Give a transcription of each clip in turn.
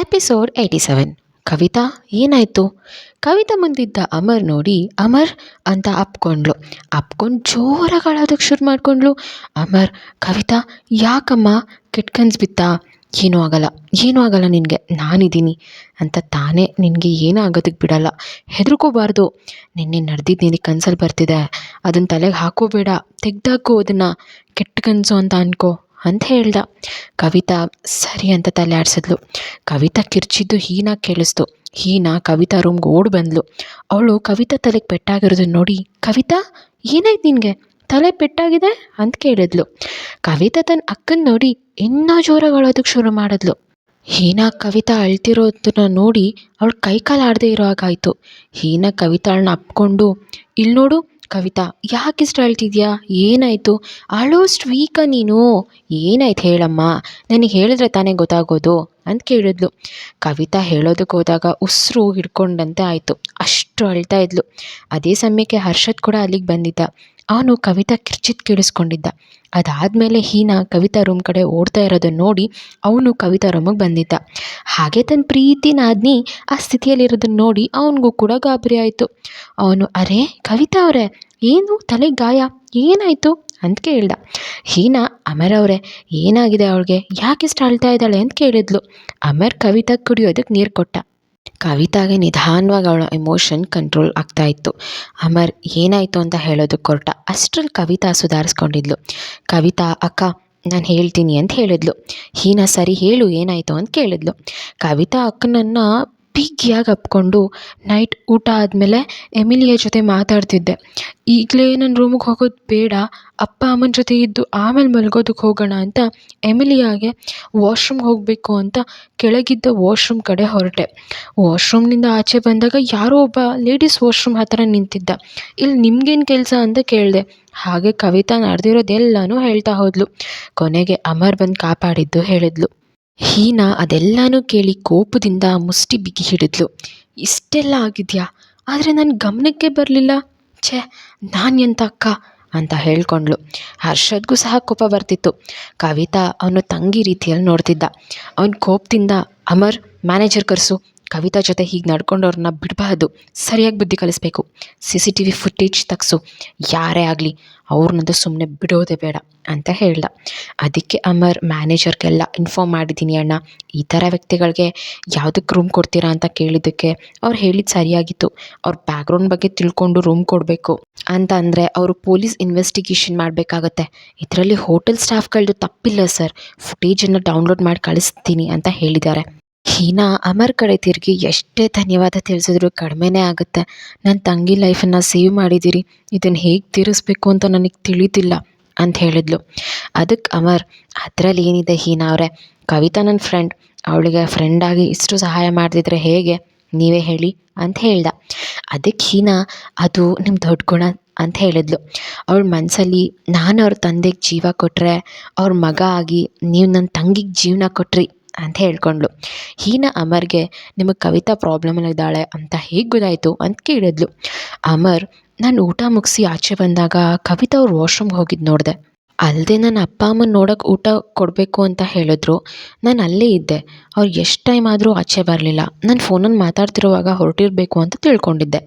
Episode eighty seven. Kavita, ಏನಾಯಿತು? ಕವಿತಾ ಮುಂದಿದ್ದ ಅಮರ್ ನೋಡಿ, ಅಮರ್ ಅಂತ ಅಪ್ಕೊಂಡ್ಳು. ಅಪ್ಕೊಂಡು ಜೋರಾಗಿ ಅಳೋದಕ್ಕೆ ಶುರು ಮಾಡಿಕೊಂಡ್ಳು. ಅಮರ್, ಕವಿತಾ, ಯಾಕಮ್ಮ? ಕೆಟ್ಕನ್ಸ್ ಬಿತ್ತಾ? ಏನೂ ಆಗಲ್ಲ ಏನೂ ಆಗಲ್ಲ ನಿನಗೆ, ನಾನಿದ್ದೀನಿ ಅಂತ ತಾನೇ ನಿನಗೆ ಏನೂ ಆಗೋದಕ್ಕೆ ಬಿಡಲ್ಲ. ಹೆದರ್ಕೋಬಾರ್ದು. ನಿನ್ನೆ ನಡೆದಿದ್ದು ನಿನಗೆ ಕನ್ಸಲ್ಲಿ ಬರ್ತಿದೆ. ಅದನ್ನು ತಲೆಗೆ ಹಾಕೋಬೇಡ. ತೆಗ್ದಾಕು ಅದನ್ನು. ಕೆಟ್ಟ ಕನಸು ಅಂತ ಅನ್ಕೋ. ಅಂತ ಹೇಳ್ದ. ಕವಿತಾ ಸರಿ ಅಂತ ತಲೆ ಆಡಿಸಿದ್ಲು. ಕವಿತಾ ಕಿರ್ಚಿದ್ದು ಹೀನಾ ಕೇಳಿಸ್ತು. ಹೀನಾ ಕವಿತಾ ರೂಮ್ಗೆ ಓಡಿ ಬಂದ್ಲು. ಅವಳು ಕವಿತಾ ತಲೆಗೆ ಪೆಟ್ಟಾಗಿರೋದನ್ನ ನೋಡಿ, ಕವಿತಾ, ಏನಾಯ್ತು ನಿನಗೆ? ತಲೆ ಪೆಟ್ಟಾಗಿದೆ? ಅಂತ ಕೇಳಿದ್ಲು. ಕವಿತಾ ತನ್ನ ಅಕ್ಕನ ನೋಡಿ ಇನ್ನೂ ಜೋರಾಗಿ ಅಳೋದಕ್ಕೆ ಶುರು ಮಾಡಿದ್ಲು. ಹೀನಾ ಕವಿತಾ ಅಳ್ತಿರೋದನ್ನ ನೋಡಿ ಅವಳು ಕೈಕಾಲು ಆಡದೇ ಇರೋ ಹಾಗಾಯಿತು. ಹೀನಾ ಕವಿತಾಳನ್ನ ಅಪ್ಕೊಂಡು ಇಲ್ಲಿ ನೋಡು ಕವಿತಾ, ಯಾಕೆ ಇಷ್ಟು ಅಳ್ತಿದ್ಯಾ ಏನಾಯಿತು? ಅಳೋಷ್ಟು ವೀಕ ನೀನು? ಏನಾಯ್ತು ಹೇಳಮ್ಮ? ನನಗೆ ಹೇಳಿದ್ರೆ ತಾನೇ ಗೊತ್ತಾಗೋದು ಅಂತ ಕೇಳಿದ್ಲು. ಕವಿತಾ ಹೇಳೋದಕ್ಕೆ ಹೋದಾಗ ಉಸಿರು ಹಿಡ್ಕೊಂಡಂತೆ ಆಯಿತು. ಅಷ್ಟು ಅಳ್ತಾ ಇದ್ಲು. ಅದೇ ಸಮಯಕ್ಕೆ ಹರ್ಷದ್ ಕೂಡ ಅಲ್ಲಿಗೆ ಬಂದಿದ್ದ. ಅವನು ಕವಿತಾ ಕಿರ್ಚಿತ್ ಕೇಳಿಸ್ಕೊಂಡಿದ್ದ. ಅದಾದಮೇಲೆ ಹೀನಾ ಕವಿತಾ ರೂಮ್ ಕಡೆ ಓಡ್ತಾ ಇರೋದನ್ನು ನೋಡಿ ಅವನು ಕವಿತಾ ರೂಮಿಗೆ ಬಂದಿದ್ದ. ಹಾಗೆ ತನ್ನ ಪ್ರೀತಿ ನಾದ್ನಿ ಆ ಸ್ಥಿತಿಯಲ್ಲಿರೋದನ್ನು ನೋಡಿ ಅವನಿಗೂ ಕೂಡ ಗಾಬರಿ ಆಯಿತು. ಅವನು, ಅರೆ, ಕವಿತಾ ಅವರೇ, ಏನು ತಲೆ ಗಾಯ? ಏನಾಯಿತು? ಅಂತ ಕೇಳ್ದ. ಹೀನಾ, ಅಮರ್ ಅವರೇ, ಏನಾಗಿದೆ ಅವಳಿಗೆ? ಯಾಕೆ ಇಷ್ಟು ಅಳ್ತಾ ಇದ್ದಾಳೆ? ಅಂತ ಕೇಳಿದ್ಲು. ಅಮರ್ ಕವಿತಾ ಕುಡಿಯೋದಕ್ಕೆ ನೀರು ಕೊಟ್ಟ. ಕವಿತಾಗೆ ನಿಧಾನವಾಗಿ ಅವಳ ಎಮೋಷನ್ ಕಂಟ್ರೋಲ್ ಆಗ್ತಾ ಇತ್ತು. ಅಮರ್, ಏನಾಯಿತು ಅಂತ ಹೇಳೋದು ಹೊರಟ ಅಷ್ಟರಲ್ಲಿ ಕವಿತಾ ಸುಧಾರಿಸ್ಕೊಂಡಿದ್ಲು. ಕವಿತಾ, ಅಕ್ಕ, ನಾನು ಹೇಳ್ತೀನಿ ಅಂತ ಹೇಳಿದ್ಲು. ಹೀನಾ, ಸರಿ ಹೇಳು, ಏನಾಯಿತು? ಅಂತ ಕೇಳಿದ್ಲು. ಕವಿತಾ ಅಕ್ಕನನ್ನು ಬಿಗಿಯಾಗಿ ಅಪ್ಕೊಂಡು ನೈಟ್ ಊಟ ಆದಮೇಲೆ ಎಮಿಲಿಯ ಜೊತೆ ಮಾತಾಡ್ತಿದ್ದೆ. ಈಗಲೇ ನನ್ನ ರೂಮಿಗೆ ಹೋಗೋದು ಬೇಡ, ಅಪ್ಪ ಅಮ್ಮನ ಜೊತೆ ಇದ್ದು ಆಮೇಲೆ ಮಲ್ಗೋದಕ್ಕೆ ಹೋಗೋಣ ಅಂತ ಎಮಿಲಿಯಾಗೆ ವಾಶ್ರೂಮ್ಗೆ ಹೋಗಬೇಕು ಅಂತ ಕೆಳಗಿದ್ದ ವಾಶ್ರೂಮ್ ಕಡೆ ಹೊರಟೆ. ವಾಶ್ರೂಮ್ನಿಂದ ಆಚೆ ಬಂದಾಗ ಯಾರೋ ಒಬ್ಬ ಲೇಡೀಸ್ ವಾಶ್ರೂಮ್ ಹತ್ತಿರ ನಿಂತಿದ್ದ. ಇಲ್ಲಿ ನಿಮ್ಗೇನು ಕೆಲಸ ಅಂತ ಕೇಳಿದೆ. ಹಾಗೆ ಕವಿತಾ ನಡೆದಿರೋದೆಲ್ಲನೂ ಹೇಳ್ತಾ ಹೋದ್ಲು. ಕೊನೆಗೆ ಅಮರ್ ಬಂದು ಕಾಪಾಡಿದ್ದು ಹೇಳಿದ್ಲು. ಹೀನಾ ಅದೆಲ್ಲನೂ ಕೇಳಿ ಕೋಪದಿಂದ ಮುಷ್ಟಿ ಬಿಗಿ ಹಿಡಿದ್ಲು. ಇಷ್ಟೆಲ್ಲ ಆಗಿದೆಯಾ? ಆದರೆ ನನ್ನ ಗಮನಕ್ಕೆ ಬರಲಿಲ್ಲ. ಛೇ, ನಾನು ಎಂತ ಅಕ್ಕ? ಅಂತ ಹೇಳ್ಕೊಂಡ್ಳು. ಹರ್ಷದ್ಗೂ ಸಹ ಕೋಪ ಬರ್ತಿತ್ತು. ಕವಿತಾ ಅವನು ತಂಗಿ ರೀತಿಯಲ್ಲಿ ನೋಡ್ತಿದ್ದ. ಅವನ ಕೋಪದಿಂದ, ಅಮರ್ ಮ್ಯಾನೇಜರ್ ಕರೆಸು ಕವಿತಾ ಜೊತೆ ಹೀಗೆ ನಡ್ಕೊಂಡವ್ರನ್ನ ಬಿಡಬಾರ್ದು. ಸರಿಯಾಗಿ ಬುದ್ಧಿ ಕಲಿಸ್ಬೇಕು. C C T V footage ತೆಗ್ಸು. ಯಾರೇ ಆಗಲಿ, ಅವ್ರನ್ನಂತೂ ಸುಮ್ಮನೆ ಬಿಡೋದೇ ಬೇಡ ಅಂತ ಹೇಳ್ದ. ಅದಕ್ಕೆ ಅಮರ್ ಮ್ಯಾನೇಜರ್ಗೆಲ್ಲ ಇನ್ಫಾರ್ಮ್ ಮಾಡಿದ್ದೀನಿ ಅಣ್ಣ. ಈ ಥರ ವ್ಯಕ್ತಿಗಳಿಗೆ ಯಾವುದಕ್ಕೆ ರೂಮ್ ಕೊಡ್ತೀರಾ ಅಂತ ಕೇಳಿದ್ದಕ್ಕೆ ಅವ್ರು ಹೇಳಿದ್ದು ಸರಿಯಾಗಿತ್ತು. ಅವ್ರ ಬ್ಯಾಕ್ಗ್ರೌಂಡ್ ಬಗ್ಗೆ ತಿಳ್ಕೊಂಡು ರೂಮ್ ಕೊಡಬೇಕು. ಅಂತ ಅಂದರೆ ಅವರು ಪೊಲೀಸ್ ಇನ್ವೆಸ್ಟಿಗೇಷನ್ ಮಾಡಬೇಕಾಗತ್ತೆ. ಇದರಲ್ಲಿ ಹೋಟೆಲ್ ಸ್ಟಾಫ್ಗಳದ್ದು ತಪ್ಪಿಲ್ಲ ಸರ್. ಫುಟೇಜನ್ನು ಡೌನ್ಲೋಡ್ ಮಾಡಿ ಕಳಿಸ್ತೀನಿ ಅಂತ ಹೇಳಿದ್ದಾರೆ. ಹೀನಾ ಅಮರ್ ಕಡೆ ತಿರುಗಿ ಎಷ್ಟೇ ಧನ್ಯವಾದ ತಿಳಿಸಿದ್ರು ಕಡಿಮೆನೇ ಆಗುತ್ತೆ. ನನ್ನ ತಂಗಿ ಲೈಫನ್ನು ಸೇವ್ ಮಾಡಿದ್ದೀರಿ. ಇದನ್ನು ಹೇಗೆ ತೀರಿಸ್ಬೇಕು ಅಂತ ನನಗೆ ತಿಳಿದಿಲ್ಲ ಅಂತ ಹೇಳಿದ್ಲು. ಅದಕ್ಕೆ ಅಮರ್, ಅದರಲ್ಲಿ ಏನಿದೆ ಹೀನಾ ಅವರೇ? ಕವಿತಾ ನನ್ನ ಫ್ರೆಂಡ್ ಅವಳಿಗೆ ಫ್ರೆಂಡಾಗಿ ಇಷ್ಟು ಸಹಾಯ ಮಾಡಿದ್ರೆ ಹೇಗೆ? ನೀವೇ ಹೇಳಿ ಅಂತ ಹೇಳ್ದ. ಅದಕ್ಕೆ ಹೀನಾ, ಅದು ನಿಮ್ಮ ದೊಡ್ಡ ಗುಣ ಅಂತ ಹೇಳಿದ್ಲು. ಅವಳ ಮನಸ್ಸಲ್ಲಿ ನಾನು ಅವ್ರ ತಂದೆಗೆ ಜೀವ ಕೊಟ್ಟರೆ ಅವ್ರ ಮಗ ಆಗಿ ನೀವು ನನ್ನ ತಂಗಿಗೆ ಜೀವನ ಕೊಟ್ರಿ. ಅಂತ ಹೇಳ್ಕೊಂಡ್ಳು. ಹೀನ ಅಮರ್ಗೆ ನಿಮಗೆ ಕವಿತಾ ಪ್ರಾಬ್ಲಮಲ್ಲಿದ್ದಾಳೆ ಅಂತ ಹೇಗೆ ಗೊತ್ತಾಯಿತು ಅಂತ ಕೇಳಿದ್ಲು. ಅಮರ್, ನಾನು ಊಟ ಮುಗಿಸಿ ಆಚೆ ಬಂದಾಗ ಕವಿತಾ ಅವ್ರು ವಾಶ್ರೂಮ್ಗೆ ಹೋಗಿದ್ದು ನೋಡಿದೆ. ಅಲ್ಲದೆ ನನ್ನ ಅಪ್ಪ ಅಮ್ಮನ ನೋಡೋಕೆ ಊಟ ಕೊಡಬೇಕು ಅಂತ ಹೇಳಿದ್ರು. ನಾನು ಅಲ್ಲೇ ಇದ್ದೆ. ಅವ್ರು ಎಷ್ಟು ಟೈಮ್ ಆದರೂ ಆಚೆ ಬರಲಿಲ್ಲ. ನಾನು ಫೋನಲ್ಲಿ ಮಾತಾಡ್ತಿರುವಾಗ ಹೊರಟಿರಬೇಕು ಅಂತ ತಿಳ್ಕೊಂಡಿದ್ದೆ.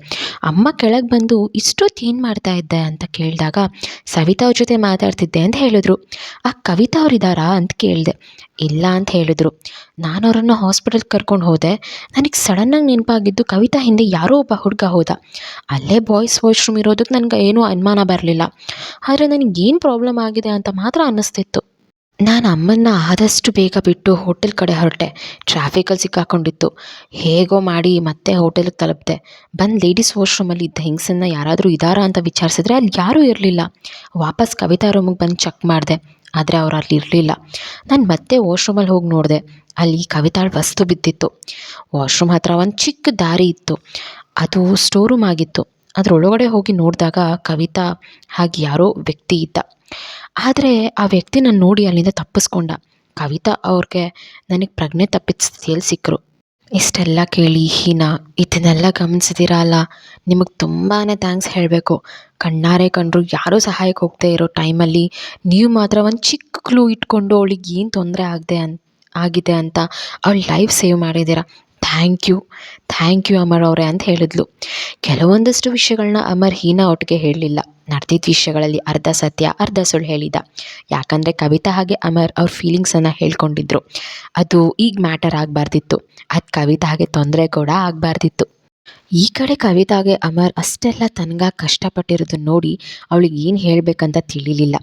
ಅಮ್ಮ ಕೆಳಗೆ ಬಂದು, ಇಷ್ಟೊತ್ತು ಏನು ಮಾಡ್ತಾ ಇದ್ದೆ? ಅಂತ ಕೇಳಿದಾಗ, ಸವಿತಾ ಅವ್ರ ಜೊತೆ ಮಾತಾಡ್ತಿದ್ದೆ ಅಂತ ಹೇಳಿದ್ರು. ಆ ಕವಿತಾ ಅವ್ರು ಅಂತ ಕೇಳಿದೆ. ಇಲ್ಲ ಅಂತ ಹೇಳಿದ್ರು. ನಾನು ಅವರನ್ನು ಹಾಸ್ಪಿಟಲ್ಗೆ ಕರ್ಕೊಂಡು ಹೋದೆ. ನನಗೆ ಸಡನ್ನಾಗಿ ನೆನಪಾಗಿದ್ದು ಕವಿತಾ ಹಿಂದೆ ಯಾರೋ ಒಬ್ಬ ಹುಡುಗ ಹೋದ. ಅಲ್ಲೇ ಬಾಯ್ಸ್ ವಾಶ್ರೂಮ್ ಇರೋದಕ್ಕೆ ನನಗೆ ಏನೂ ಅನುಮಾನ ಬರಲಿಲ್ಲ. ಆದರೆ ನನಗೆ ಏನು ಪ್ರಾಬ್ಲಮ್ ಆಗಿದೆ ಅಂತ ಮಾತ್ರ ಅನ್ನಿಸ್ತಿತ್ತು. ನಾನು ಅಮ್ಮನ್ನ ಆದಷ್ಟು ಬೇಗ ಬಿಟ್ಟು ಹೋಟೆಲ್ ಕಡೆ ಹೊರಟೆ. ಟ್ರಾಫಿಕಲ್ಲಿ ಸಿಕ್ಕಾಕೊಂಡಿತ್ತು ಹೇಗೋ ಮಾಡಿ ಮತ್ತೆ ಹೋಟೆಲ್ಗೆ ತಲುಪಿದೆ. ಬಂದು ಲೇಡೀಸ್ ವಾಶ್ರೂಮಲ್ಲಿ ಇದ್ದ ಹೆಂಗಸನ್ನ ಯಾರಾದರೂ ಇದ್ದಾರಾ ಅಂತ ವಿಚಾರಿಸಿದ್ರೆ ಅಲ್ಲಿ ಯಾರೂ ಇರಲಿಲ್ಲ. ವಾಪಸ್ ಕವಿತಾ ರೂಮಿಗೆ ಬಂದು ಚೆಕ್ ಮಾಡಿದೆ. ಆದರೆ ಅವ್ರು ಅಲ್ಲಿ ಇರಲಿಲ್ಲ. ನಾನು ಮತ್ತೆ ವಾಶ್ರೂಮಲ್ಲಿ ಹೋಗಿ ನೋಡಿದೆ. ಅಲ್ಲಿ ಕವಿತಾಳ ವಸ್ತು ಬಿದ್ದಿತ್ತು. ವಾಶ್ರೂಮ್ ಹತ್ತಿರ ಒಂದು ಚಿಕ್ಕ ದಾರಿ ಇತ್ತು. ಅದು ಸ್ಟೋರ್ ರೂಮ್ ಆಗಿತ್ತು. ಅದರೊಳಗಡೆ ಹೋಗಿ ನೋಡಿದಾಗ ಕವಿತಾ ಹಾಗೆ ಯಾರೋ ವ್ಯಕ್ತಿ ಇದ್ದ. ಆದರೆ ಆ ವ್ಯಕ್ತಿ ನಾನು ನೋಡಿ ಅಲ್ಲಿಂದ ತಪ್ಪಿಸ್ಕೊಂಡ. ಕವಿತಾ ಅವ್ರಿಗೆ ನನಗೆ ಪ್ರಜ್ಞೆ ತಪ್ಪಿದ ಸ್ಥಿತಿಯಲ್ಲಿ ಸಿಕ್ಕರು ಇಷ್ಟೆಲ್ಲ ಕೇಳಿ ಹೀನಾ, ಇದನ್ನೆಲ್ಲ ಗಮನಿಸಿದಿರಲ್ಲ? ನಿಮಗೆ ತುಂಬಾ ಥ್ಯಾಂಕ್ಸ್ ಹೇಳಬೇಕು. ಕಣ್ಣಾರೆ ಕಂಡರು ಯಾರೂ ಸಹಾಯಕ್ಕೆ ಹೋಗ್ತೇ ಇರೋ ಟೈಮಲ್ಲಿ ನೀವು ಮಾತ್ರ ಒಂದು ಚಿಕ್ಕ ಕ್ಲೂ ಇಟ್ಕೊಂಡು ಅವಳಿಗೆ ಏನು ತೊಂದರೆ ಆಗದೆ ಅನ್, ಆಗಿದೆ ಅಂತ ಅವಳು ಲೈಫ್ ಸೇವ್ ಮಾಡಿದ್ದೀರಾ? Thank you thank you Amar ಅವರೇ ಅಂತ ಹೇಳಿದ್ಲು. ಕೆಲವೊಂದಷ್ಟು ವಿಷಯಗಳನ್ನ ಅಮರ್ ಹೀನಾ ಒಟ್ಟಿಗೆ ಹೇಳಲಿಲ್ಲ. ನಡೆದಿದ್ದ ವಿಷಯಗಳಲ್ಲಿ ಅರ್ಧ ಸತ್ಯ, ಅರ್ಧ ಸುಳ್ಳು ಹೇಳಿದ. ಯಾಕಂದರೆ ಕವಿತಾ ಹಾಗೆ ಅಮರ್ ಅವ್ರ ಫೀಲಿಂಗ್ಸನ್ನು ಹೇಳ್ಕೊಂಡಿದ್ರು. ಅದು ಈಗ ಮ್ಯಾಟರ್ ಆಗಬಾರ್ದಿತ್ತು. ಅದು ಕವಿತಾ ಹಾಗೆ ತೊಂದರೆ ಕೂಡ ಆಗಬಾರ್ದಿತ್ತು. ಈ ಕಡೆ ಕವಿತಾಗೆ ಅಮರ್ ಅಷ್ಟೆಲ್ಲ ತನಗಾಗಿ ಕಷ್ಟಪಟ್ಟಿರೋದನ್ನ ನೋಡಿ ಅವಳಿಗೆ ಏನು ಹೇಳಬೇಕಂತ ತಿಳಿಲಿಲ್ಲ.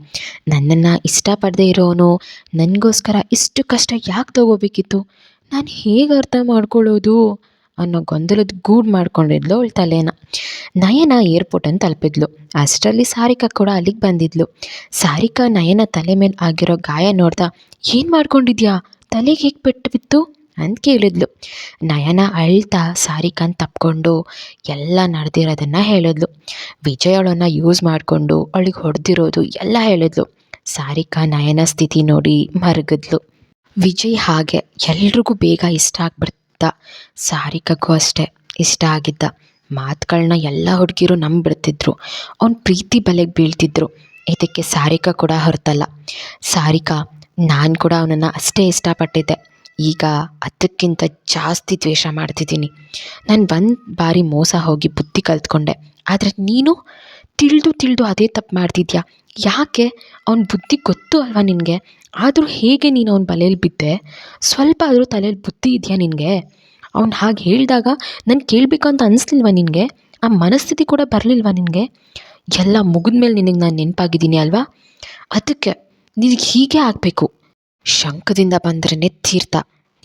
ನನ್ನನ್ನು ಇಷ್ಟಪಡದೇ ಇರೋನು, ನನಗೋಸ್ಕರ ಇಷ್ಟು ಕಷ್ಟ ಯಾಕೆ ತಗೋಬೇಕಿತ್ತು? ನಾನು ಹೇಗೆ ಅರ್ಥ ಮಾಡ್ಕೊಳ್ಳೋದು? ಅನ್ನೋ ಗೊಂದಲದ ಗೂಡು ಮಾಡ್ಕೊಂಡಿದ್ಲು ಅವಳ ತಲೆನ. ನಯನ ಏರ್ಪೋರ್ಟನ್ನು ತಲುಪಿದ್ಲು. ಅಷ್ಟರಲ್ಲಿ ಸಾರಿಕಾ ಕೂಡ ಅಲ್ಲಿಗೆ ಬಂದಿದ್ಲು. ಸಾರಿಕಾ ನಯನ ತಲೆ ಮೇಲೆ ಆಗಿರೋ ಗಾಯ ನೋಡ್ತಾ, ಏನು ಮಾಡ್ಕೊಂಡಿದ್ಯಾ? ತಲೆಗೆ ಹೇಗೆ ಪೆಟ್ಟು ಬಿತ್ತು? ಅಂತ ಕೇಳಿದ್ಲು. ನಯನ ಅಳ್ತಾ ಸಾರಿಕಾನ್ ತಪ್ಕೊಂಡು ಎಲ್ಲ ನಡೆದಿರೋದನ್ನು ಹೇಳಿದ್ಲು. ವಿಜಯ್ ಅವಳನ್ನು ಯೂಸ್ ಮಾಡಿಕೊಂಡು ಅವಳಿಗೆ ಹೊಡೆದಿರೋದು ಎಲ್ಲ ಹೇಳಿದ್ಲು. ಸಾರಿಕಾ ನಯನ ಸ್ಥಿತಿ ನೋಡಿ ಮರಗಿದ್ಲು. ವಿಜಯ್ ಹಾಗೆ ಎಲ್ರಿಗೂ ಬೇಗ ಇಷ್ಟ ಆಗ್ಬಿಡ್ತ ಸಾರಿಕಗೂ ಅಷ್ಟೇ. ಇಷ್ಟ ಆಗಿದ್ದ. ಮಾತುಗಳನ್ನ ಎಲ್ಲ ಹುಡುಗಿರು ನಂಬಿಡ್ತಿದ್ರು ಅವ್ನ ಪ್ರೀತಿ ಬಲೆಗೆ ಬೀಳ್ತಿದ್ರು. ಇದಕ್ಕೆ ಸಾರಿಕಾ ಕೂಡ ಹೊರತಲ್ಲ. ಸಾರಿಕಾ, ನಾನು ಕೂಡ ಅವನನ್ನು ಅಷ್ಟೇ ಇಷ್ಟಪಟ್ಟಿದ್ದೆ. ಈಗ ಅದಕ್ಕಿಂತ ಜಾಸ್ತಿ ದ್ವೇಷ ಮಾಡ್ತಿದ್ದೀನಿ. ನಾನು ಒಂದು ಬಾರಿ ಮೋಸ ಹೋಗಿ ಬುದ್ಧಿ ಕಲ್ತ್ಕೊಂಡೆ. ಆದರೆ ನೀನು ತಿಳಿದು ತಿಳಿದು ಅದೇ ತಪ್ಪು ಮಾಡ್ತಿದ್ಯಾ? ಯಾಕೆ? ಅವ್ನ ಬುದ್ಧಿ ಗೊತ್ತು ಅಲ್ವಾ ನಿನಗೆ? ಆದರೂ ಹೇಗೆ ನೀನು ಅವ್ನ ಬಲೆಯಲ್ಲಿ ಬಿದ್ದೆ? ಸ್ವಲ್ಪ ಆದರೂ ತಲೆಯಲ್ಲಿ ಬುದ್ಧಿ ಇದೆಯಾ ನಿನಗೆ? ಅವ್ನು ಹಾಗೆ ಹೇಳಿದಾಗ ನಾನು ಕೇಳಬೇಕು ಅಂತ ಅನಿಸ್ಲಿಲ್ವಾ ನಿನಗೆ? ಆ ಮನಸ್ಥಿತಿ ಕೂಡ ಬರಲಿಲ್ವಾ ನಿನಗೆ? ಎಲ್ಲ ಮುಗಿದ ಮೇಲೆ ನಿನಗೆ ನಾನು ನೆನಪಾಗಿದ್ದೀನಿ ಅಲ್ವಾ? ಅದಕ್ಕೆ ನಿನಗೆ ಹೀಗೆ ಆಗಬೇಕು. ಶಂಕದಿಂದ ಬಂದ್ರೇ ತೀರ್ಥ.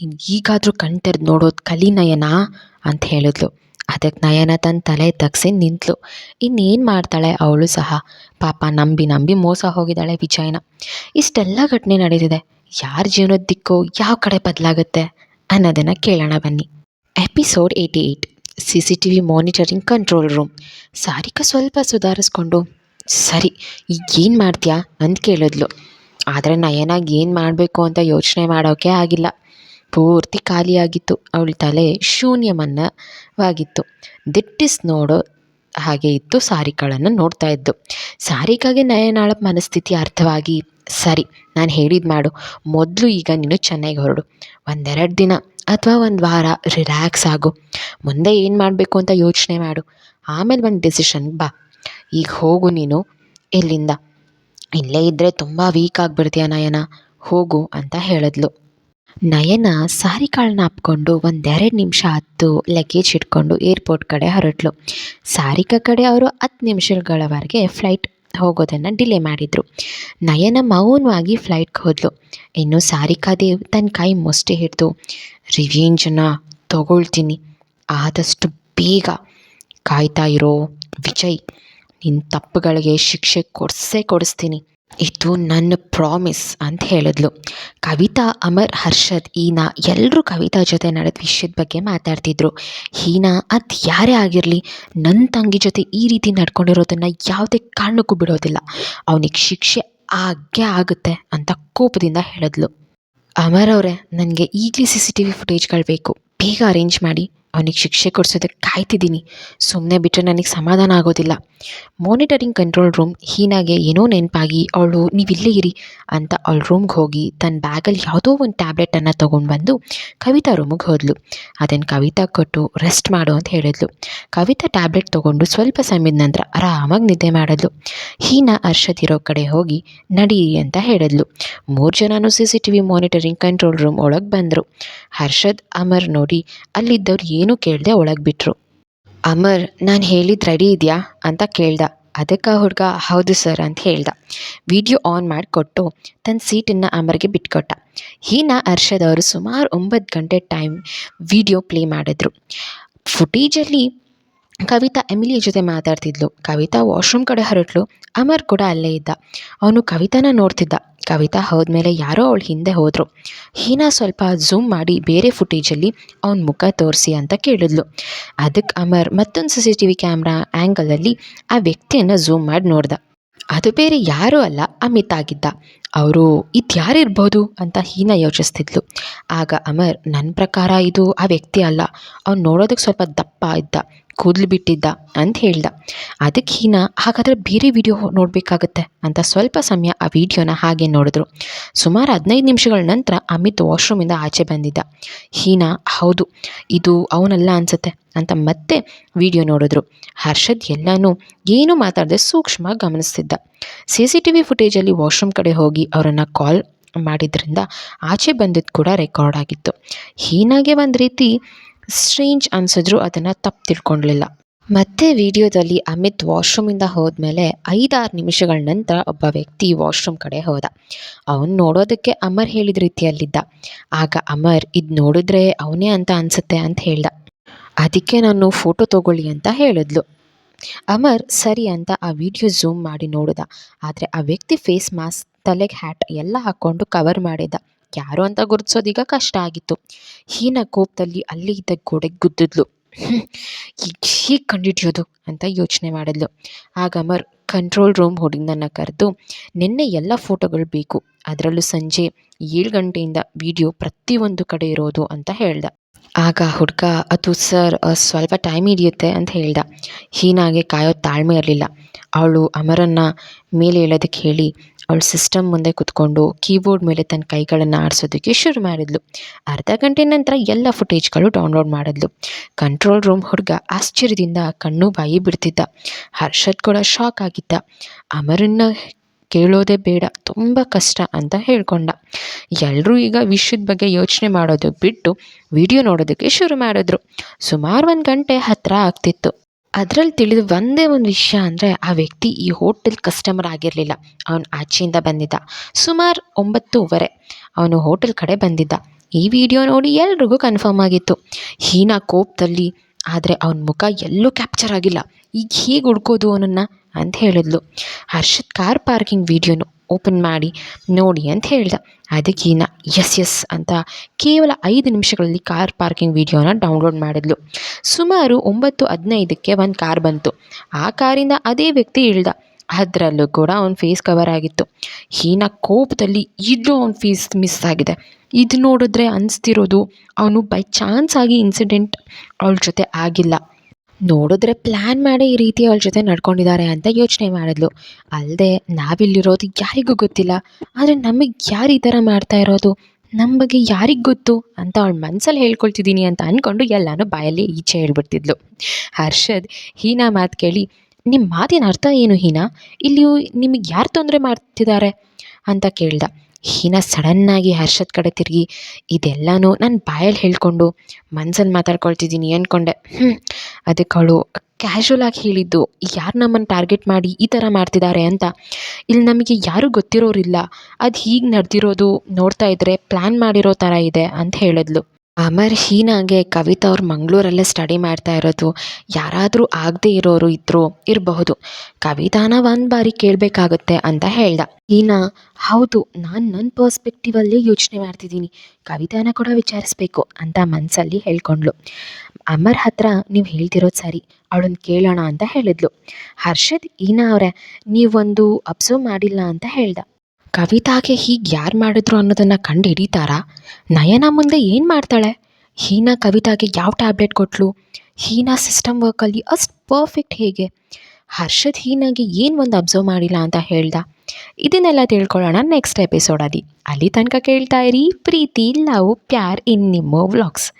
ನೀನು ಈಗಾದರೂ ಕಣ್ ತೆರೆದು ನೋಡೋದು ಕಲಿ ನಯನ ಅಂತ ಹೇಳಿದ್ಲು. ಅದಕ್ಕೆ ನಯನ ತನ್ನ ತಲೆ ತಗ್ಸಿ ನಿಂತಳು ಇನ್ನೇನು ಮಾಡ್ತಾಳೆ ಅವಳು ಸಹ. ಪಾಪ ನಂಬಿ ನಂಬಿ ಮೋಸ ಹೋಗಿದ್ದಾಳೆ ವಿಜಯನ. ಇಷ್ಟೆಲ್ಲ ಘಟನೆ ನಡೀತಿದೆ ಯಾರ ಜೀವನದ ದಿಕ್ಕು ಯಾವ ಕಡೆ ಬದಲಾಗುತ್ತೆ ಅನ್ನೋದನ್ನು ಕೇಳೋಣ ಬನ್ನಿ. Episode eighty eight. C C T V monitoring control room. Sarika ಸ್ವಲ್ಪ ಸುಧಾರಿಸ್ಕೊಂಡು, ಸರಿ ಈಗ ಏನು ಮಾಡ್ತೀಯಾ? ಅಂತ ಕೇಳಿದ್ಲು. ಆದರೆ ನಯನಾಗ ಏನು ಮಾಡಬೇಕು ಅಂತ ಯೋಚನೆ ಮಾಡೋಕೆ ಆಗಿಲ್ಲ. ಪೂರ್ತಿ ಖಾಲಿಯಾಗಿತ್ತು. ಅವಳ ತಲೆ ಶೂನ್ಯಮನ್ನವಾಗಿತ್ತು ದಿಟ್ಟಿಸ್ ನೋಡೋ ಹಾಗೆ ಇತ್ತು ಸಾರಿಕಾಳನ್ನು ನೋಡ್ತಾ ಇದ್ದು. ಸಾರಿಕಾಗೆ, ನಯನಾಳ ಮನಸ್ಥಿತಿ ಅರ್ಥವಾಗಿ, ಸರಿ, ನಾನು ಹೇಳಿದ್ ಮಾಡು. ಮೊದಲು ಈಗ ನೀನು ಚೆನ್ನಾಗಿ ಹೊರಡು. ಒಂದೆರಡು ದಿನ ಅಥವಾ ಒಂದು ವಾರ ರಿಲ್ಯಾಕ್ಸ್ ಆಗು. ಮುಂದೆ ಏನು ಮಾಡಬೇಕು ಅಂತ ಯೋಚನೆ ಮಾಡು. ಆಮೇಲೆ ಒಂದು ಡಿಸಿಷನ್ ಬಾ. ಈಗ ಹೋಗು ನೀನು ಇಲ್ಲಿಂದ. ಇಲ್ಲೇ ಇದ್ದರೆ ತುಂಬ ವೀಕ್ ಆಗಿಬಿಡ್ತೀಯ ನಯನ. ಹೋಗು, ಅಂತ ಹೇಳಿದ್ಲು. ನಯನ ಸಾರಿ ಕಾಳನ್ನ ಹಾಪ್ಕೊಂಡು ಒಂದೆರಡು ನಿಮಿಷ ಹತ್ತು ಲಗೇಜ್ ಇಟ್ಕೊಂಡು ಏರ್ಪೋರ್ಟ್ ಕಡೆ ಹೊರಟ್ಲು. ಸಾರಿಕಾ ಕಡೆ ಅವರು ಹತ್ತು ನಿಮಿಷಗಳವರೆಗೆ ಫ್ಲೈಟ್ ಹೋಗೋದನ್ನು ಡಿಲೇ ಮಾಡಿದರು. ನಯನ ಮೌನವಾಗಿ ಫ್ಲೈಟ್ಗೆ ಹೋದ್ಲು. ಇನ್ನು ಸಾರಿಕಾದೇವ್ ತನ್ನ ಕೈ ಮುಷ್ಟಿ ಹಿಡಿದು ರಿವೆಂಜನ್ನ ತಗೊಳ್ತೀನಿ. ಆದಷ್ಟು ಬೇಗ ಕಾಯ್ತಾ ಇರೋ ವಿಜಯ್ ನಿನ್ನ ತಪ್ಪುಗಳಿಗೆ ಶಿಕ್ಷೆ ಕೊಡಿಸೇ ಕೊಡಿಸ್ತೀನಿ. ಇದು ನನ್ನ ಪ್ರಾಮಿಸ್ ಅಂತ ಹೇಳಿದ್ಲು. ಕವಿತಾ, ಅಮರ್, ಹರ್ಷದ್, ಹೀನಾ ಎಲ್ಲರೂ ಕವಿತಾ ಜೊತೆ ನಡೆದ ವಿಷಯದ ಬಗ್ಗೆ ಮಾತಾಡ್ತಿದ್ರು. ಹೀನಾ, ಅದು ಯಾರೇ ಆಗಿರಲಿ ನನ್ನ ತಂಗಿ ಜೊತೆ ಈ ರೀತಿ ನಡ್ಕೊಂಡಿರೋದನ್ನು ಯಾವುದೇ ಕಾರಣಕ್ಕೂ ಬಿಡೋದಿಲ್ಲ. ಅವನಿಗೆ ಶಿಕ್ಷೆ ಆಗೇ ಆಗುತ್ತೆ ಅಂತ ಕೋಪದಿಂದ ಹೇಳಿದ್ಲು. ಅಮರ್ ಅವರೇ, ನನಗೆ ಈಗಲೇ ಸಿ ಸಿ ಟಿ ವಿ ಫುಟೇಜ್ಗಳು ಬೇಕು. ಬೇಗ ಅರೇಂಜ್ ಮಾಡಿ. ಅವನಿಗೆ ಶಿಕ್ಷೆ ಕೊಡಿಸೋದಕ್ಕೆ ಕಾಯ್ತಿದ್ದೀನಿ. ಸುಮ್ಮನೆ ಬಿಟ್ಟರೆ ನನಗೆ ಸಮಾಧಾನ ಆಗೋದಿಲ್ಲ. ಮಾನಿಟರಿಂಗ್ ಕಂಟ್ರೋಲ್ ರೂಮ್ ಹೀನಾಗೆ ಏನೋ ನೆನಪಾಗಿ, ಅವಳು ನೀವಿಲ್ಲೇ ಇರಿ ಅಂತ ಅವಳ ರೂಮ್ಗೆ ಹೋಗಿ ತನ್ನ ಬ್ಯಾಗಲ್ಲಿ ಯಾವುದೋ ಒಂದು ಟ್ಯಾಬ್ಲೆಟನ್ನು ತೊಗೊಂಡು ಬಂದು ಕವಿತಾ ರೂಮಿಗೆ ಹೋದ್ಲು. ಅದನ್ನು ಕವಿತಾ ಕೊಟ್ಟು ರೆಸ್ಟ್ ಮಾಡು ಅಂತ ಹೇಳಿದ್ಲು. ಕವಿತಾ ಟ್ಯಾಬ್ಲೆಟ್ ತೊಗೊಂಡು ಸ್ವಲ್ಪ ಸಮಯದ ನಂತರ ಆರಾಮಾಗಿ ನಿದ್ದೆ ಮಾಡಿದ್ಲು. ಹೀನಾ ಅರ್ಷದ್ ಇರೋ ಕಡೆ ಹೋಗಿ ನಡೀರಿ ಅಂತ ಹೇಳಿದ್ಲು. ಮೂರು ಜನನೂ C C T V monitoring control room ಒಳಗೆ ಬಂದರು. ಹರ್ಷದ್, ಅಮರ್ ನೋಡಿ, ಅಲ್ಲಿದ್ದವ್ರು ಏನೂ ಕೇಳದೆ ಒಳಗೆ ಬಿಟ್ಟರು ಅಮರ್, ನಾನು ಹೇಳಿದ್ದು ರೆಡಿ ಇದೆಯಾ? ಅಂತ ಕೇಳ್ದ. ಅದಕ್ಕೆ ಹುಡುಗ, ಹೌದು ಸರ್ ಅಂತ ಹೇಳ್ದ. ವಿಡಿಯೋ ಆನ್ ಮಾಡಿಕೊಟ್ಟು ತನ್ನ ಸೀಟನ್ನು ಅಮರ್ಗೆ ಬಿಟ್ಕೊಟ್ಟ. ಹೀನಾ ಅರ್ಷದ್ ಅವರು ಸುಮಾರು ಒಂಬತ್ತು ಗಂಟೆ ಟೈಮ್ ವಿಡಿಯೋ ಪ್ಲೇ ಮಾಡಿದ್ರು. ಫುಟೇಜಲ್ಲಿ ಕವಿತಾ ಎಮಿಲಿಯ ಜೊತೆ ಮಾತಾಡ್ತಿದ್ಲು. ಕವಿತಾ ವಾಶ್ರೂಮ್ ಕಡೆ ಹೊರಟ್ಲು. ಅಮರ್ ಕೂಡ ಅಲ್ಲೇ ಇದ್ದ. ಅವನು ಕವಿತಾನ ನೋಡ್ತಿದ್ದ. ಕವಿತಾ ಹೋದ್ಮೇಲೆ ಯಾರೋ ಅವಳು ಹಿಂದೆ ಹೋದರು. ಹೀನಾ ಸ್ವಲ್ಪ ಝೂಮ್ ಮಾಡಿ ಬೇರೆ ಫುಟೇಜಲ್ಲಿ ಅವನ ಮುಖ ತೋರಿಸಿ ಅಂತ ಕೇಳಿದ್ಲು. ಅದಕ್ಕೆ ಅಮರ್ ಮತ್ತೊಂದು C C T V camera ಆ್ಯಂಗಲಲ್ಲಿ ಆ ವ್ಯಕ್ತಿಯನ್ನು ಝೂಮ್ ಮಾಡಿ ನೋಡ್ದ. ಅದು ಬೇರೆ ಯಾರೂ ಅಲ್ಲ, ಅಮಿತ್ ಆಗಿದ್ದ. ಅವರು ಇದ್ಯಾರಿರ್ಬೋದು ಅಂತ ಹೀನಾ ಯೋಚಿಸ್ತಿದ್ಲು. ಆಗ ಅಮರ್ ನನ್ನ ಪ್ರಕಾರ ಇದು ಆ ವ್ಯಕ್ತಿ ಅಲ್ಲ. ಅವ್ನು ನೋಡೋದಕ್ಕೆ ಸ್ವಲ್ಪ ದಪ್ಪ ಇದ್ದ. ಕೂದಲು ಬಿಟ್ಟಿದ್ದ ಅಂತ ಹೇಳ್ದ. ಅದಕ್ಕೆ ಹೀನ, ಹಾಗಾದರೆ ಬೇರೆ ವಿಡಿಯೋ ನೋಡಬೇಕಾಗತ್ತೆ ಅಂತ ಸ್ವಲ್ಪ ಸಮಯ ಆ ವಿಡಿಯೋನ ಹಾಗೆ ನೋಡಿದ್ರು. ಸುಮಾರು ಹದಿನೈದು ನಿಮಿಷಗಳ ನಂತರ ಅಮಿತ್ ವಾಶ್ರೂಮಿಂದ ಆಚೆ ಬಂದಿದ್ದ. ಹೀನಾ, ಹೌದು, ಇದು ಅವನಲ್ಲ ಅನ್ಸುತ್ತೆ ಅಂತ ಮತ್ತೆ ವಿಡಿಯೋ ನೋಡಿದ್ರು. ಹರ್ಷದ್ ಎಲ್ಲನೂ ಏನೂ ಮಾತಾಡದೆ ಸೂಕ್ಷ್ಮ ಗಮನಿಸ್ತಿದ್ದ. ಸಿ ಸಿ ಟಿ ವಿ ಫುಟೇಜಲ್ಲಿ ವಾಶ್ರೂಮ್ ಕಡೆ ಹೋಗಿ ಅವರನ್ನು ಕಾಲ್ ಮಾಡಿದ್ರಿಂದ ಆಚೆ ಬಂದಿದ್ದು ಕೂಡ ರೆಕಾರ್ಡ್ ಆಗಿತ್ತು. ಹೀನಾಗೆ ಒಂದು ರೀತಿ ಸ್ಟ್ರೇಂಜ್ ಅನಿಸಿದ್ರು ಅದನ್ನು ತಪ್ಪು ತಿಳ್ಕೊಳ್ಲಿಲ್ಲ ಮತ್ತೆ ವಿಡಿಯೋದಲ್ಲಿ ಅಮಿತ್ ವಾಶ್ರೂಮಿಂದ ಹೋದ್ಮೇಲೆ ಐದಾರು ನಿಮಿಷಗಳ ನಂತರ ಒಬ್ಬ ವ್ಯಕ್ತಿ ವಾಶ್ರೂಮ್ ಕಡೆ ಹೋದ. ಅವನು ನೋಡೋದಕ್ಕೆ ಅಮರ್ ಹೇಳಿದ ರೀತಿಯಲ್ಲಿದ್ದ. ಆಗ ಅಮರ್, ಇದು ನೋಡಿದ್ರೆ ಅವನೇ ಅಂತ ಅನಿಸುತ್ತೆ ಅಂತ ಹೇಳ್ದ. ಅದಕ್ಕೆ ನಾನು ಫೋಟೋ ತಗೊಳ್ಳಿ ಅಂತ ಹೇಳಿದ್ಲು. ಅಮರ್, ಸರಿ ಅಂತ ಆ ವಿಡಿಯೋ ಝೂಮ್ ಮಾಡಿ ನೋಡಿದ. ಆದರೆ ಆ ವ್ಯಕ್ತಿ ಫೇಸ್ ಮಾಸ್ಕ್, ತಲೆಗೆ ಹ್ಯಾಟ್ ಎಲ್ಲ ಹಾಕ್ಕೊಂಡು ಕವರ್ ಮಾಡಿದ್ದ ಯಾರು ಅಂತ ಗುರುತಿಸೋದೀಗ ಕಷ್ಟ ಆಗಿತ್ತು. ಹೀನ ಕೋಪದಲ್ಲಿ ಅಲ್ಲಿ ಇದ್ದ ಗೋಡೆಗೆ ಗುದ್ದಿದ್ಲು. ಹೀಗೆ ಕಂಡಿಡಿಯೋದು ಅಂತ ಯೋಚನೆ ಮಾಡಿದ್ಲು. ಆಗ ಅಮರ್ ಕಂಟ್ರೋಲ್ ರೂಮ್ ಹುಡುಗನನ್ನು ಕರೆದು, ನಿನ್ನೆ ಎಲ್ಲ ಫೋಟೋಗಳು ಬೇಕು. ಅದರಲ್ಲೂ ಸಂಜೆ ಏಳು ಗಂಟೆಯಿಂದ ವಿಡಿಯೋ ಪ್ರತಿಯೊಂದು ಕಡೆ ಇರೋದು ಅಂತ ಹೇಳ್ದ. ಆಗ ಹುಡುಗ, ಅದು ಸರ್ ಸ್ವಲ್ಪ ಟೈಮ್ ಹಿಡಿಯುತ್ತೆ ಅಂತ ಹೇಳ್ದ. ಹೀನಾಗೆ ಕಾಯೋ ತಾಳ್ಮೆ ಇರಲಿಲ್ಲ. ಅವಳು ಅಮರನ್ನ ಮೇಲೆ ಹೇಳೋದಕ್ಕೆ ಹೇಳಿ, ಅವಳು ಸಿಸ್ಟಮ್ ಮುಂದೆ ಕುತ್ಕೊಂಡು ಕೀಬೋರ್ಡ್ ಮೇಲೆ ತನ್ನ ಕೈಗಳನ್ನು ಆಡಿಸೋದಕ್ಕೆ ಶುರು ಮಾಡಿದ್ಲು. ಅರ್ಧ ಗಂಟೆ ನಂತರ ಎಲ್ಲ ಫುಟೇಜ್ಗಳು ಡೌನ್ಲೋಡ್ ಮಾಡಿದ್ಲು. ಕಂಟ್ರೋಲ್ ರೂಮ್ ಹುಡುಗ ಆಶ್ಚರ್ಯದಿಂದ ಕಣ್ಣು ಬಾಯಿ ಬಿಡ್ತಿದ್ದ. ಹರ್ಷದ್ ಕೂಡ ಶಾಕ್ ಆಗಿದ್ದ. ಅಮರನ್ನ ಕೇಳೋದೇ ಬೇಡ, ತುಂಬ ಕಷ್ಟ ಅಂತ ಹೇಳ್ಕೊಂಡ. ಎಲ್ಲರೂ ಈಗ ವಿಷಯದ ಬಗ್ಗೆ ಯೋಚನೆ ಮಾಡೋದು ಬಿಟ್ಟು ವಿಡಿಯೋ ನೋಡೋದಕ್ಕೆ ಶುರು ಮಾಡಿದ್ರು. ಸುಮಾರು ಒಂದು ಗಂಟೆ ಹತ್ತಿರ ಆಗ್ತಿತ್ತು. ಅದರಲ್ಲಿ ತಿಳಿದು ಒಂದೇ ಒಂದು ವಿಷಯ ಅಂದರೆ ಆ ವ್ಯಕ್ತಿ ಈ ಹೋಟೆಲ್ ಕಸ್ಟಮರ್ ಆಗಿರಲಿಲ್ಲ. ಅವನು ಆಚೆಯಿಂದ ಬಂದಿದ್ದ. ಸುಮಾರು ಒಂಬತ್ತೂವರೆ ಅವನು ಹೋಟೆಲ್ ಕಡೆ ಬಂದಿದ್ದ. ಈ ವಿಡಿಯೋ ನೋಡಿ ಎಲ್ರಿಗೂ ಕನ್ಫರ್ಮ್ ಆಗಿತ್ತು. ಹೀನಾ ಕೋಪದಲ್ಲಿ ಆದರೆ ಅವನ ಮುಖ ಎಲ್ಲೂ ಕ್ಯಾಪ್ಚರ್ ಆಗಿಲ್ಲ. ಈಗ ಹೇಗೆ ಹುಡ್ಕೋದು ಅವನನ್ನು ಅಂತ ಹೇಳಿದ್ಲು. ಹರ್ಷದ್ ಕಾರ್ ಪಾರ್ಕಿಂಗ್ ವೀಡಿಯೋನು ಓಪನ್ ಮಾಡಿ ನೋಡಿ ಅಂತ ಹೇಳ್ದ. ಅದಕ್ಕೆ ಎಸ್ ಎಸ್ ಅಂತ ಕೇವಲ ಐದು ನಿಮಿಷಗಳಲ್ಲಿ ಕಾರ್ ಪಾರ್ಕಿಂಗ್ ವೀಡಿಯೋನ ಡೌನ್ಲೋಡ್ ಮಾಡಿದ್ಲು. ಸುಮಾರು ಒಂಬತ್ತು ಹದಿನೈದಕ್ಕೆ ಒಂದು ಕಾರ್ ಬಂತು. ಆ ಕಾರಿಂದ ಅದೇ ವ್ಯಕ್ತಿ ಇಳ್ದ. ಅದರಲ್ಲೂ ಕೂಡ ಅವ್ನ ಫೇಸ್ ಕವರ್ ಆಗಿತ್ತು. ಹೀನ ಕೋಪದಲ್ಲಿ ಇದು ಅವ್ನ ಫೇಸ್ ಮಿಸ್ ಆಗಿದೆ. ಇದು ನೋಡಿದ್ರೆ ಅನಿಸ್ತಿರೋದು ಅವನು ಬೈ ಚಾನ್ಸ್ ಆಗಿ ಇನ್ಸಿಡೆಂಟ್ ಅವಳ ಜೊತೆ ಆಗಿಲ್ಲ. ನೋಡಿದ್ರೆ ಪ್ಲ್ಯಾನ್ ಮಾಡಿ ಈ ರೀತಿ ಅವಳ ಜೊತೆ ನಡ್ಕೊಂಡಿದ್ದಾರೆ ಅಂತ ಯೋಚನೆ ಮಾಡಿದ್ಲು. ಅಲ್ಲದೆ ನಾವಿಲ್ಲಿರೋದು ಯಾರಿಗೂ ಗೊತ್ತಿಲ್ಲ. ಆದರೆ ನಮಗೆ ಯಾರು ಈ ಥರ ಮಾಡ್ತಾ ಇರೋದು? ನಮ್ಮ ಬಗ್ಗೆ ಯಾರಿಗೆ ಗೊತ್ತು? ಅಂತ ಅವಳ ಮನಸ್ಸಲ್ಲಿ ಹೇಳ್ಕೊಳ್ತಿದ್ದೀನಿ ಅಂತ ಅಂದ್ಕೊಂಡು ಎಲ್ಲನೂ ಬಾಯಲ್ಲಿ ಈಚೆ ಹೇಳ್ಬಿಡ್ತಿದ್ಲು. ಹರ್ಷದ್ ಹೀನಾ ಮಾತು ಕೇಳಿ ನಿಮ್ಮ ಮಾತಿನ ಅರ್ಥ ಏನು ಹೀನಾ? ಇಲ್ಲಿ ನಿಮಗೆ ಯಾರು ತೊಂದರೆ ಮಾಡ್ತಿದ್ದಾರೆ ಅಂತ ಕೇಳ್ದ. ಹೀನಾ ಸಡನ್ನಾಗಿ ಹರ್ಷದ್ ಕಡೆ ತಿರುಗಿ, ಇದೆಲ್ಲನೂ ನಾನು ಬಾಯಲ್ಲಿ ಹೇಳ್ಕೊಂಡು ಮನ್ಸಲ್ಲಿ ಮಾತಾಡ್ಕೊಳ್ತಿದ್ದೀನಿ ಅಂದ್ಕೊಂಡೆ ಹ್ಞೂ ಅದಕ್ಕೆ ಅವಳು ಕ್ಯಾಶುವಲ್ ಆಗಿ ಹೇಳಿದ್ದು, ಯಾರು ನಮ್ಮನ್ನು ಟಾರ್ಗೆಟ್ ಮಾಡಿ ಈ ಥರ ಮಾಡ್ತಿದ್ದಾರೆ ಅಂತ. ಇಲ್ಲಿ ನಮಗೆ ಯಾರೂ ಗೊತ್ತಿರೋರಿಲ್ಲ. ಅದು ಹೀಗೆ ನಡೆದಿರೋದು ನೋಡ್ತಾ ಇದ್ದರೆ ಪ್ಲ್ಯಾನ್ ಮಾಡಿರೋ ಥರ ಇದೆ ಅಂತ ಹೇಳಿದ್ಲು. ಅಮರ್ ಹೀನಾಗೆ ಕವಿತಾ ಅವ್ರು ಮಂಗಳೂರಲ್ಲೇ ಸ್ಟಡಿ ಮಾಡ್ತಾ ಇರೋದು. ಯಾರಾದರೂ ಆಗದೆ ಇರೋರು ಇದ್ದರೂ ಇರಬಹುದು. ಕವಿತಾನ ಒಂದು ಬಾರಿ ಕೇಳಬೇಕಾಗುತ್ತೆ ಅಂತ ಹೇಳ್ದ. ಹೀನಾ, ಹೌದು, ನಾನು ನನ್ನ ಪರ್ಸ್ಪೆಕ್ಟಿವಲ್ಲೇ ಯೋಚನೆ ಮಾಡ್ತಿದ್ದೀನಿ. ಕವಿತಾನ ಕೂಡ ವಿಚಾರಿಸ್ಬೇಕು ಅಂತ ಮನಸ್ಸಲ್ಲಿ ಹೇಳ್ಕೊಂಡ್ಳು. ಅಮರ್ ಹತ್ರ ನೀವು ಹೇಳ್ತಿರೋದು ಸರಿ ಅವಳನ್ನ ಕೇಳೋಣ ಅಂತ ಹೇಳಿದ್ಲು. ಹರ್ಷದ್, ಹೀನಾ ಅವರೇ, ನೀವೊಂದು ಅಬ್ಸರ್ವ್ ಮಾಡಿಲ್ಲ ಅಂತ ಹೇಳ್ದ. ಕವಿತಾಗೆ ಹೀಗೆ ಯಾರು ಮಾಡಿದ್ರು ಅನ್ನೋದನ್ನು ಕಂಡು ಹಿಡಿತಾರಾ? ನಯನ ಮುಂದೆ ಏನು ಮಾಡ್ತಾಳೆ? ಹೀನಾ ಕವಿತಾಗೆ ಯಾವ ಟ್ಯಾಬ್ಲೆಟ್ ಕೊಟ್ಟಳು ಹೀನಾ ಸಿಸ್ಟಮ್ ವರ್ಕಲ್ಲಿ ಅಷ್ಟು ಪರ್ಫೆಕ್ಟ್ ಹೇಗೆ? ಹರ್ಷದ್ ಹೀನಾಗೆ ಏನು ಒಂದು ಅಬ್ಸರ್ವ್ ಮಾಡಿಲ್ಲ ಅಂತ ಹೇಳ್ದ? ಇದನ್ನೆಲ್ಲ ತಿಳ್ಕೊಳ್ಳೋಣ ನೆಕ್ಸ್ಟ್ ಎಪಿಸೋಡಲ್ಲಿ. ಅಲ್ಲಿ ತನಕ ಕೇಳ್ತಾ ಇರಿ. ಪ್ರೀತಿ, ಲವ್, ಪ್ಯಾರ್ ಇನ್ ನಿಮ್ಮ ವ್ಲಾಗ್ಸ್.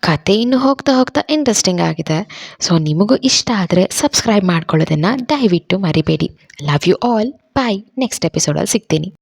ಕತೆ ಇನ್ನು ಹೋಗ್ತಾ ಹೋಗ್ತಾ ಇಂಟ್ರೆಸ್ಟಿಂಗ್ ಆಗಿದೆ. ಸೊ ನಿಮಗೂ ಇಷ್ಟ ಆದರೆ ಸಬ್ಸ್ಕ್ರೈಬ್ ಮಾಡ್ಕೊಳ್ಳೋದನ್ನು ದಯವಿಟ್ಟು ಮರಿಬೇಡಿ. Love you all bye next ಎಪಿಸೋಡಲ್ಲಿ ಸಿಗ್ತೀನಿ.